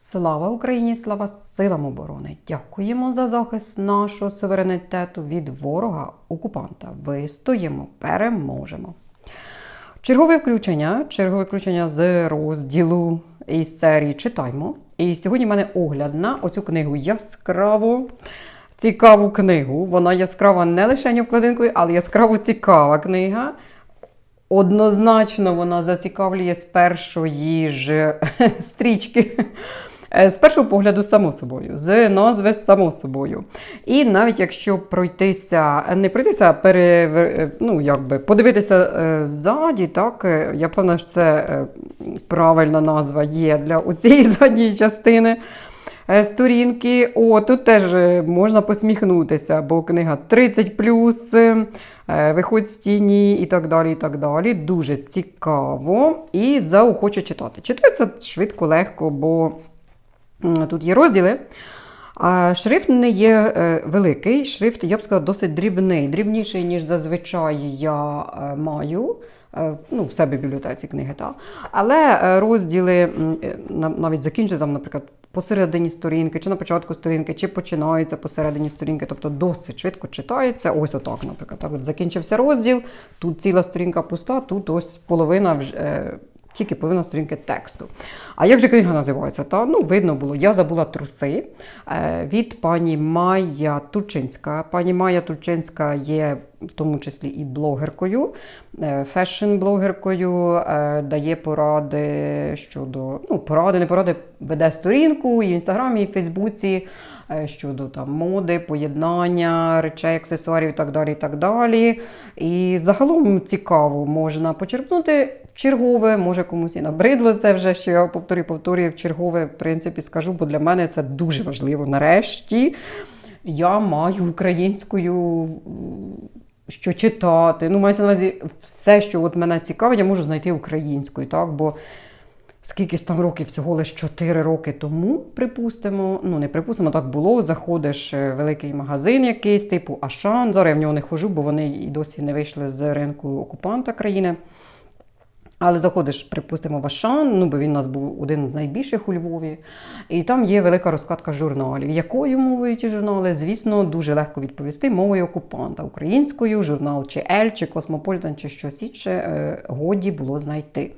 Слава Україні! Слава силам оборони! Дякуємо за захист нашого суверенітету від ворога окупанта. Вистоїмо, переможемо. Чергове включення, чергове включення з розділу із серії Читаймо. І сьогодні в мене огляд на оцю книгу яскраво. Цікаву книгу. Вона яскрава не лише обкладинкою, але яскраво цікава книга. Однозначно вона зацікавлює з першої ж стрічки. Е, З першого погляду, само собою, з назви само собою. І навіть якщо пройтися, не пройтися, а пере, ну, якби, подивитися е, ззаді, так, е, я певна, що це е, правильна назва є для цієї задньої частини е, сторінки. О, тут теж е, можна посміхнутися, бо книга 30 е, виходь з тіні і так далі. і так далі. Дуже цікаво і заохоче читати. Читається швидко, легко, бо тут є розділи. А шрифт не є е, великий, шрифт, я б сказала, досить дрібний, дрібніший, ніж зазвичай я е, маю. е, Ну, в себе в бібліотеці книги, так. Але розділи навіть закінчуються, наприклад, посередині сторінки, чи на початку сторінки, чи починаються посередині сторінки, тобто досить швидко читається. Ось отак, наприклад. Так, от закінчився розділ, тут ціла сторінка пуста, тут ось половина вже. Тільки половина сторінки тексту. А як же книга називається? Та, ну, видно було, я забула труси е, від пані Майя Тульчинська. Пані Майя Тульчинська є в тому числі і блогеркою, е, фешн-блогеркою, е, дає поради щодо ну, поради, не поради, веде сторінку і в інстаграмі, і в Фейсбуці щодо там моди, поєднання речей, аксесуарів і так далі. І так далі. І загалом цікаво можна почерпнути чергове, може комусь і набридло це вже, що я повторюю, повторюю в чергове, в принципі, скажу, бо для мене це дуже важливо. Нарешті я маю українською що читати. Ну, мається на увазі, все, що от мене цікавить, я можу знайти українською, так? Бо скільки ж там років, всього лише 4 роки тому, припустимо, ну не припустимо, так було. Заходиш е, в великий магазин якийсь, типу Ашан. Зараз я в нього не хожу, бо вони і досі не вийшли з ринку окупанта країни. Але заходиш, припустимо, в Ашан, ну бо він у нас був один з найбільших у Львові, і там є велика розкладка журналів. Якою мовою ті журнали? Звісно, дуже легко відповісти мовою окупанта. Українською, журнал чи Ель, чи Космополітен, чи щось інше е, годі було знайти.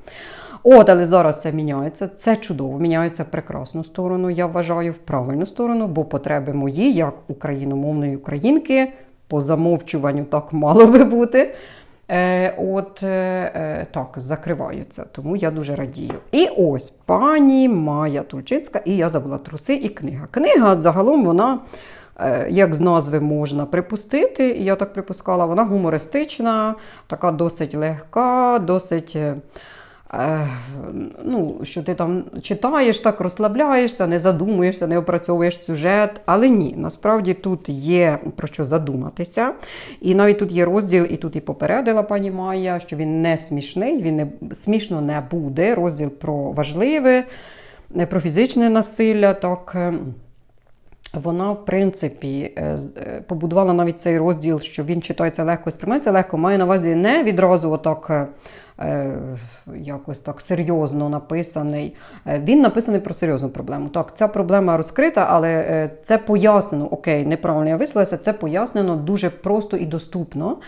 От, але зараз це міняється. Це чудово, міняється в прекрасну сторону. Я вважаю в правильну сторону, бо потреби мої, як україномовної українки, по замовчуванню так мало би бути. Е, от е, е, так, закриваються, тому я дуже радію. І ось пані Майя Тульчинська, і я забула труси і книга. Книга загалом вона, е, як з назви можна припустити, і я так припускала, вона гумористична, така досить легка, досить. Е, Ну, що ти там читаєш, так розслабляєшся, не задумуєшся, не опрацьовуєш сюжет. Але ні, насправді тут є про що задуматися. І навіть тут є розділ, і тут і попередила пані Майя, що він не смішний, він не смішно не буде. Розділ про важливе, не про фізичне насилля. так. вона, в принципі, е, е, побудувала навіть цей розділ, що він читається легко і сприймається легко. Має на увазі не відразу отак. Е, Якось так серйозно написаний. Е, Він написаний про серйозну проблему. Так, ця проблема розкрита, але е, це пояснено. Окей, неправильно я висловилася, це пояснено дуже просто і доступно.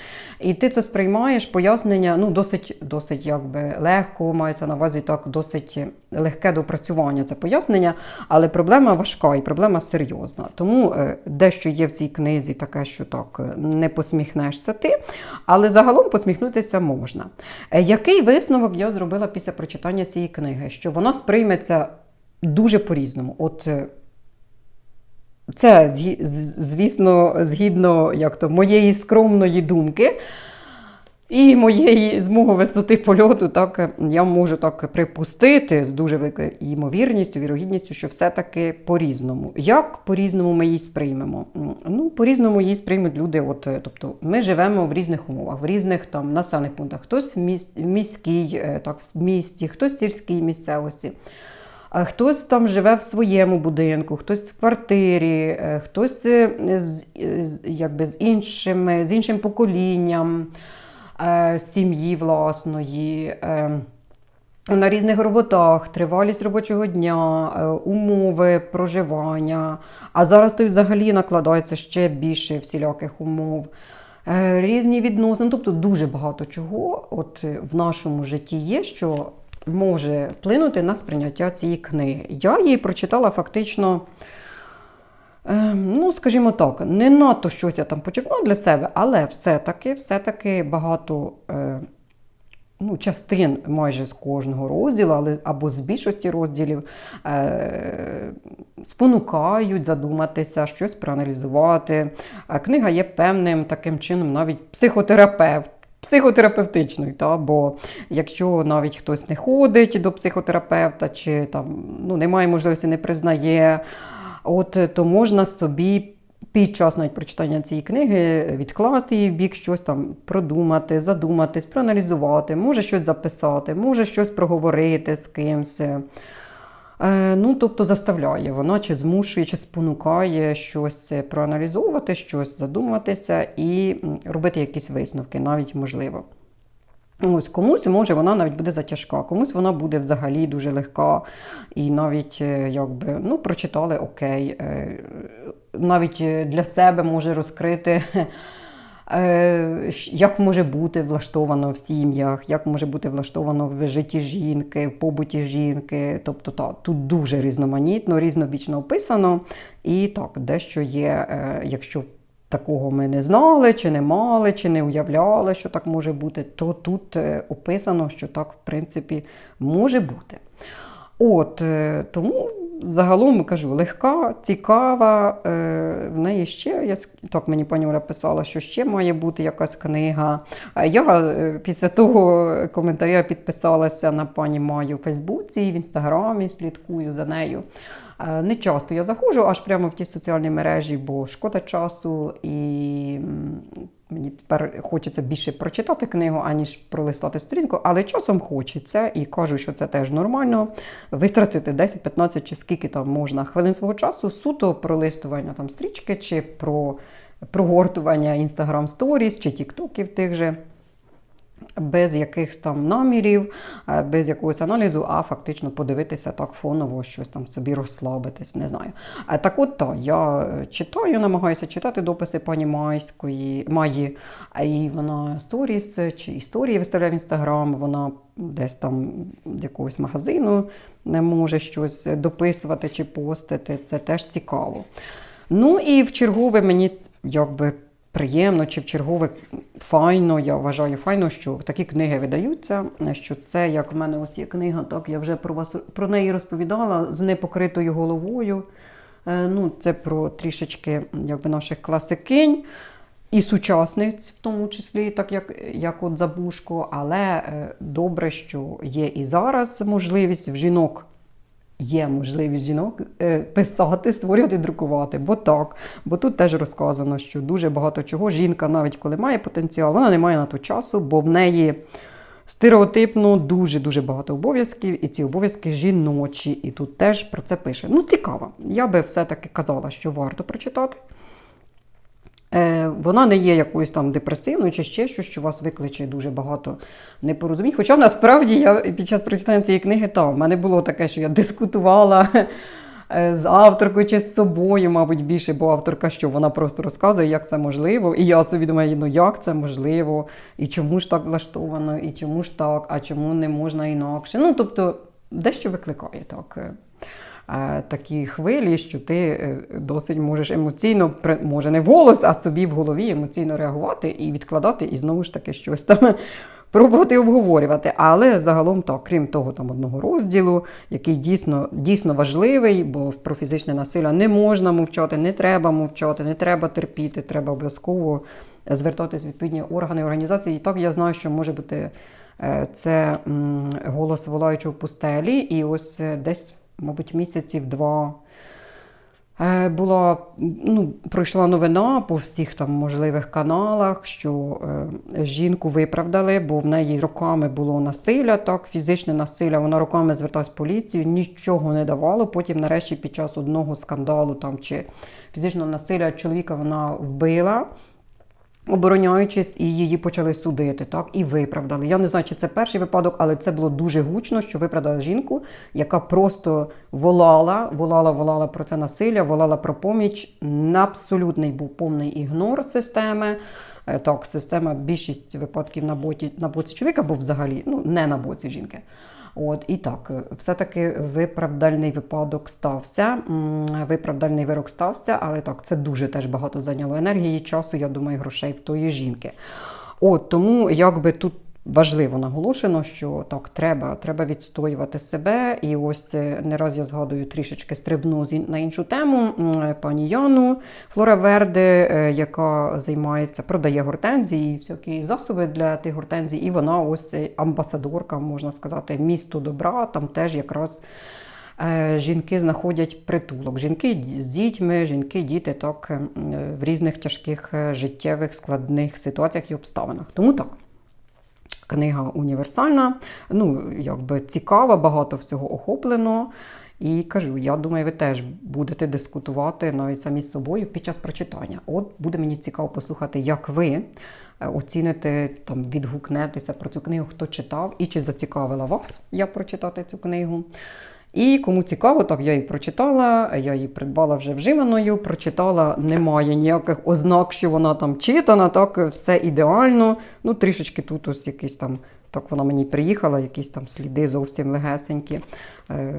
І ти це сприймаєш, пояснення ну, досить, досить якби легко, мається на увазі так, досить легке допрацювання це пояснення, але проблема важка і проблема серйозна. Тому е, дещо є в цій книзі таке, що так е, не посміхнешся ти, але загалом посміхнутися можна. Е, Який висновок я зробила після прочитання цієї книги? Що вона сприйметься дуже по-різному. От це, звісно, згідно як то, моєї скромної думки. І моєї з мого висоти польоту, так е, я можу так припустити з дуже великою ймовірністю, вірогідністю, що все-таки по-різному. Як по-різному ми її сприймемо? Ну, по-різному її сприймуть люди. От, е, тобто, ми живемо в різних умовах, в різних там населених пунктах. Хтось в, міс- міській, е, так, в місті, хтось в сільській місцевості. А Хтось там живе в своєму будинку, хтось в квартирі, е, хтось е, е, з- якби з, іншими, з іншим поколінням е, сім'ї власної. Е, на різних роботах, тривалість робочого дня, е, умови проживання. А зараз то взагалі накладається ще більше всіляких умов. Різні відносини, тобто дуже багато чого от в нашому житті є, що може вплинути на сприйняття цієї книги. Я її прочитала фактично. Е, Ну, скажімо так, не надто щось я там почерпнула для себе, але все-таки все-таки багато е, ну, частин майже з кожного розділу, але або з більшості розділів е, спонукають задуматися, щось проаналізувати. Е, Книга є певним таким чином, навіть психотерапевт. Психотерапевтичною, та? бо якщо навіть хтось не ходить до психотерапевта, чи там ну, немає можливості, не признає, от, то можна собі під час навіть прочитання цієї книги відкласти її в бік, щось там продумати, задуматись, проаналізувати, може щось записати, може щось проговорити з кимось. Е, Ну, тобто заставляє вона, чи змушує, чи спонукає щось проаналізовувати, щось задумуватися і робити якісь висновки, навіть можливо. Ось комусь може вона навіть буде затяжка, комусь вона буде взагалі дуже легка. І навіть е, якби ну, прочитали окей. е, Навіть е, для себе може розкрити, як може бути влаштовано в сім'ях, як може бути влаштовано в житті жінки, в побуті жінки. Тобто та, тут дуже різноманітно, різнобічно описано. І так, дещо є, якщо такого ми не знали, чи не мали, чи не уявляли, що так може бути, то тут е, описано, що так, в принципі, може бути. От е, тому загалом кажу, легка, цікава. е, В неї ще я так мені пані Оля писала, що ще має бути якась книга. Я е, після того коментаря підписалася на пані Маю в Фейсбуці, в інстаграмі, слідкую за нею. Е, Не часто я заходжу аж прямо в ті соціальні мережі, бо шкода часу, і мені тепер хочеться більше прочитати книгу, аніж пролистати сторінку, але часом хочеться і кажу, що це теж нормально. Витратити 10-15 чи скільки там можна хвилин свого часу, суто пролистування там стрічки чи про прогортування Instagram Stories чи Тіктоків тих же без якихось там намірів, е, без якогось аналізу, а фактично подивитися так фоново, щось там собі розслабитись, не знаю. Е, Так от так, я е, читаю, намагаюся читати дописи пані Майської, Маї, і вона сторіс чи історії виставляє в інстаграм, вона десь там з якогось магазину не може щось дописувати чи постити. Це теж цікаво. Ну і в чергове мені якби приємно чи в чергове файно, я вважаю файно, що такі книги видаються. Що це, як в мене ось є книга, так я вже про вас про неї розповідала з непокритою головою. Е, Ну, це про трішечки якби, наших класикинь і сучасниць, в тому числі, так як, як от Забушко. Але е, добре, що є і зараз можливість в жінок є можливість жінок е, писати, створювати, друкувати. Бо так. Бо тут теж розказано, що дуже багато чого жінка, навіть коли має потенціал, вона не має на то часу, бо в неї стереотипно дуже-дуже багато обов'язків, і ці обов'язки жіночі. І тут теж про це пише. Ну, цікаво. Я би все-таки казала, що варто прочитати. Вона не є якоюсь там депресивною чи ще щось, що вас викличе дуже багато непорозумінь. Хоча насправді я під час прочитання цієї книги, та, в мене було таке, що я дискутувала е, з авторкою чи з собою, мабуть, більше, бо авторка що вона просто розказує, як це можливо. І я собі думаю, ну як це можливо, і чому ж так влаштовано, і чому ж так, а чому не можна інакше. Ну, тобто, дещо викликає так. Такі хвилі, що ти е, досить можеш емоційно, може не вголос, а собі в голові емоційно реагувати і відкладати, і знову ж таки щось там пробувати обговорювати. Але загалом так, крім того, там одного розділу, який дійсно, дійсно важливий, бо про фізичне насилля не можна мовчати, не треба мовчати, не треба терпіти, треба обов'язково звертатись в відповідні органи організації. І так я знаю, що може бути е, це голос волаючого пустелі, і ось е, десь, мабуть, місяців два. Е, Була ну, пройшла новина по всіх там можливих каналах, що е, жінку виправдали, бо в неї роками було насилля, так, фізичне насилля. Вона роками зверталась в поліцію, нічого не давало. Потім, нарешті, під час одного скандалу там чи фізичного насилля чоловіка вона вбила. Обороняючись, і її почали судити, так, і виправдали. Я не знаю, чи це перший випадок, але це було дуже гучно, що виправдали жінку, яка просто волала, волала, волала про це насилля, волала про поміч. Абсолютний був повний ігнор системи. Е, Так, система більшість випадків на боці, на боці чоловіка, або взагалі ну, не на боці жінки. От і так, е, все-таки виправдальний випадок стався. Виправдальний вирок стався, але так, це дуже теж багато зайняло енергії, часу, я думаю, грошей в тої жінки. От тому якби тут. Важливо наголошено, що так треба, треба відстоювати себе. І ось е, не раз я згадую трішечки стрибну на іншу тему. Пані Яну Флора Верде, е, яка займається, продає гортензії, і всякі засоби для тих гортензій. І вона ось е, амбасадорка, можна сказати, місто добра. Там теж якраз е, жінки знаходять притулок. Жінки з дітьми, жінки, діти так е, в різних тяжких е, життєвих складних ситуаціях і обставинах. Тому так. Книга універсальна, ну, якби цікава, багато всього охоплено. І кажу, я думаю, ви теж будете дискутувати навіть самі з собою під час прочитання. От буде мені цікаво послухати, як ви е, оціните, там, відгукнетеся про цю книгу, хто читав, і чи зацікавила вас я прочитати цю книгу. І кому цікаво, так я її прочитала, я її придбала вже вживаною, прочитала, немає ніяких ознак, що вона там читана, так все ідеально. Ну, трішечки тут ось якісь там, так вона мені приїхала, якісь там сліди зовсім легесенькі, е-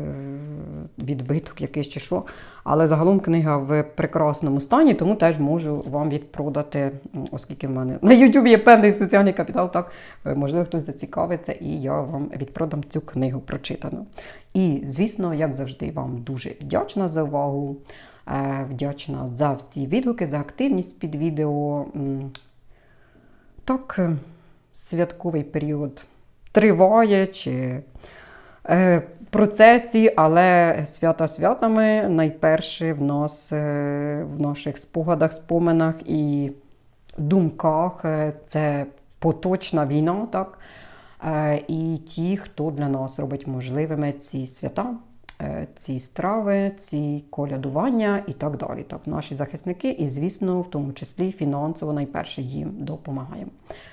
відбиток якийсь чи що. Але загалом книга в прекрасному стані, тому теж можу вам відпродати, оскільки в мене на YouTube є певний соціальний капітал, так е, можливо, хтось зацікавиться, і я вам відпродам цю книгу прочитану. І, звісно, як завжди, вам дуже вдячна за увагу, е, вдячна за всі відгуки, за активність під відео. Так, святковий період триває чи е, процесі, але свята святами найперше в нас е, в наших спогадах, споминах і думках е, це поточна війна, так? Е, І ті, хто для нас робить можливими ці свята, е, ці страви, ці колядування і так далі. Так, наші захисники, і, звісно, в тому числі фінансово найперше їм допомагаємо.